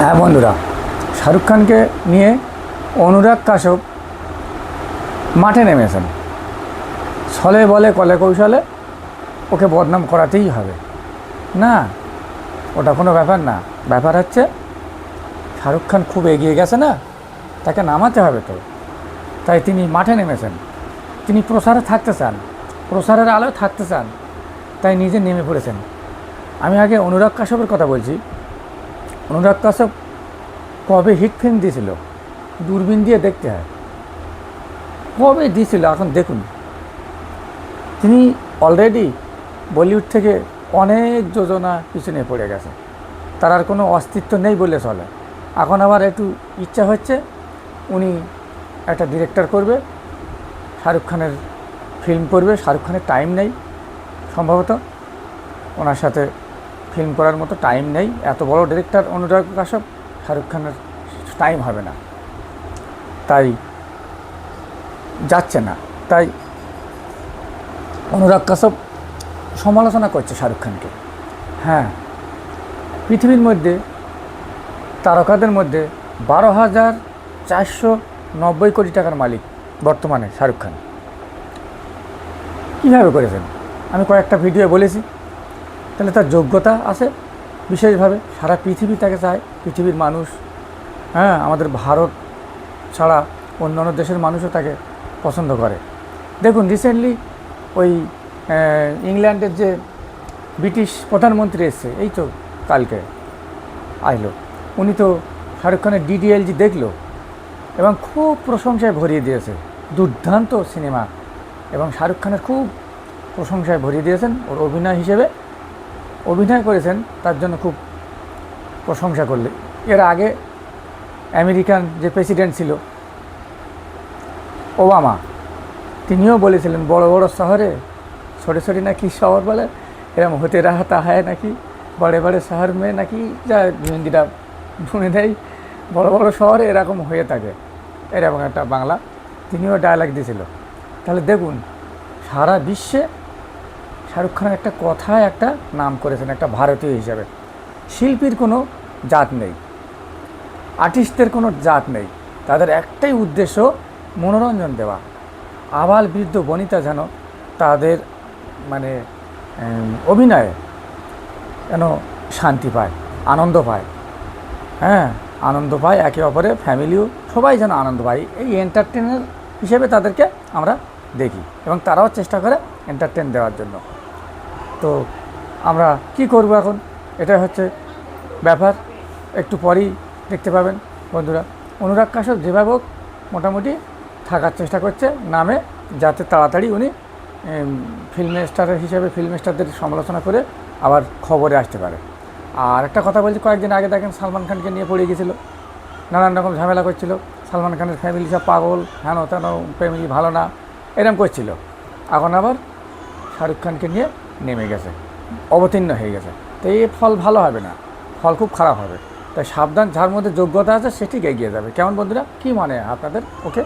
হ্যাঁ বন্ধুরা, শাহরুখ খানকে নিয়ে অনুরাগ কাশ্যপ মাঠে নেমেছেন। ছলে বলে, কলে কৌশলে ওকে বদনাম করাতেই হবে। না, ওটা কোনো ব্যাপার না। ব্যাপার হচ্ছে, শাহরুখ খান খুব এগিয়ে গেছে না, তাকে নামাতে হবে তো। তাই তিনি মাঠে নেমেছেন। তিনি প্রসারে থাকতে চান, প্রসারের আলোয় থাকতে চান, তাই নিজে নেমে পড়েছেন। আমি আগে অনুরাগ কাশ্যপের কথা বলছি। অনুরাগ কাশ্যপ কবে হিট ফিল্ম দিয়েছিল? দূরবীন দিয়ে দেখতে হয়। কবে দিয়েছিল? এখন দেখুন। তিনি অলরেডি বলিউড থেকে অনেক যোজনা পিছনে পড়ে গেছে। তার আর কোনো অস্তিত্ব নেই বলে চলে। এখন আবার একটু ইচ্ছা হচ্ছে, উনি একটা ডিরেক্টর করবে, শাহরুখ খানের ফিল্ম করবে। শাহরুখ খানের টাইম নেই, সম্ভবত। ওনার সাথে ফিল্ম করার মতো টাইম নেই। এত বড় ডিরেক্টর অনুরাগ কাশ্যপ, শাহরুখ খানের টাইম হবে না। তাই যাচ্ছে না। তাই অনুরাগ কাশ্যপ সমালোচনা করছে শাহরুখ খানকে। হ্যাঁ পৃথিবীর মধ্যে, তারকাদের মধ্যে বারো হাজার চারশো নব্বই কোটি টাকার মালিক বর্তমানে শাহরুখ খান। কীভাবে করেছেন? আমি কয়েকটা ভিডিও বলেছি। তাহলে তার যোগ্যতা আছে। বিশেষভাবে সারা পৃথিবী তাকে চায়, পৃথিবীর মানুষ। হ্যাঁ আমাদের ভারত ছাড়া অন্যান্য দেশের মানুষও তাকে পছন্দ করে। দেখুন রিসেন্টলি ওই ইংল্যান্ডের যে ব্রিটিশ প্রধানমন্ত্রী এসছে, এই তো কালকে আসলো উনি তো শাহরুখ খানের ডিডিএলজি দেখল এবং খুব প্রশংসায় ভরিয়ে দিয়েছে। দুর্দান্ত সিনেমা। এবং শাহরুখ খানের খুব প্রশংসায় ভরিয়ে দিয়েছেন ওর অভিনয় হিসেবে। অভিনয় করেছেন, তার জন্য খুব প্রশংসা করলে। এর আগে আমেরিকান যে প্রেসিডেন্ট ছিল, ওবামা, তিনিও বলেছিলেন, বড় বড় শহরে ছোটো ছোটো নাকি শহর বলে এরকম হতে রাহাতা হয় নাকি বড়ে বড়ে শহর মেয়ে নাকি, যা হিন্দিটা শুনে দেয়, বড় বড় শহরে এরকম হয়ে থাকে। এরকম একটা বাংলা, তিনিও ডায়লগ দিয়েছিল। তাহলে দেখুন, সারা বিশ্বে শাহরুখ খানের একটা কথায় একটা নাম করেছেন, একটা ভারতীয় হিসাবে। শিল্পীর কোনো জাত নেই। আর্টিস্টদের কোনো জাত নেই। তাদের একটাই উদ্দেশ্য মনোরঞ্জন দেওয়া। আবাল বৃদ্ধ বনিতা যেন তাদের মানে অভিনয়ে যেন শান্তি পায়, আনন্দ পায়। হ্যাঁ আনন্দ পায়, একে অপরে ফ্যামিলিও সবাই যেন আনন্দ পায়। এই এন্টারটেনের হিসেবে তাদেরকে আমরা দেখি এবং তারাও চেষ্টা করে এন্টারটেন দেওয়ার জন্য। তো আমরা কি করব এখন? এটা হচ্ছে ব্যাপার। একটু পরেই দেখতে পাবেন বন্ধুরা। অনুরাগ কাশ্যপ যেভাবে হোক মোটামুটি থাকার চেষ্টা করছে নামে, যাতে তাড়াতাড়ি উনি ফিল্ম স্টারের হিসেবে ফিল্ম স্টারদের সমালোচনা করে আবার খবরে আসতে পারে। আর একটা কথা বলছি, কয়েকদিন আগে দেখেন সালমান খানকে নিয়ে পড়ে গেছিল নানান রকম ঝামেলা করছিল। সালমান খানের ফ্যামিলি সব পাগল হেন তেন ফ্যামিলি ভালো না, এরম করছিল। এখন আবার শাহরুখ খানকে নিয়ে নেমে গেছে। অবতীর্ণ হয়ে গেছে। তো এই ফল ভালো হবে না। ফল খুব খারাপ হবে। তাই সাবধান, যার মধ্যে যোগ্যতা আছে সেটি এগিয়ে যাবে। কেমন বন্ধুরা? কী মানে আপনাদের? ওকে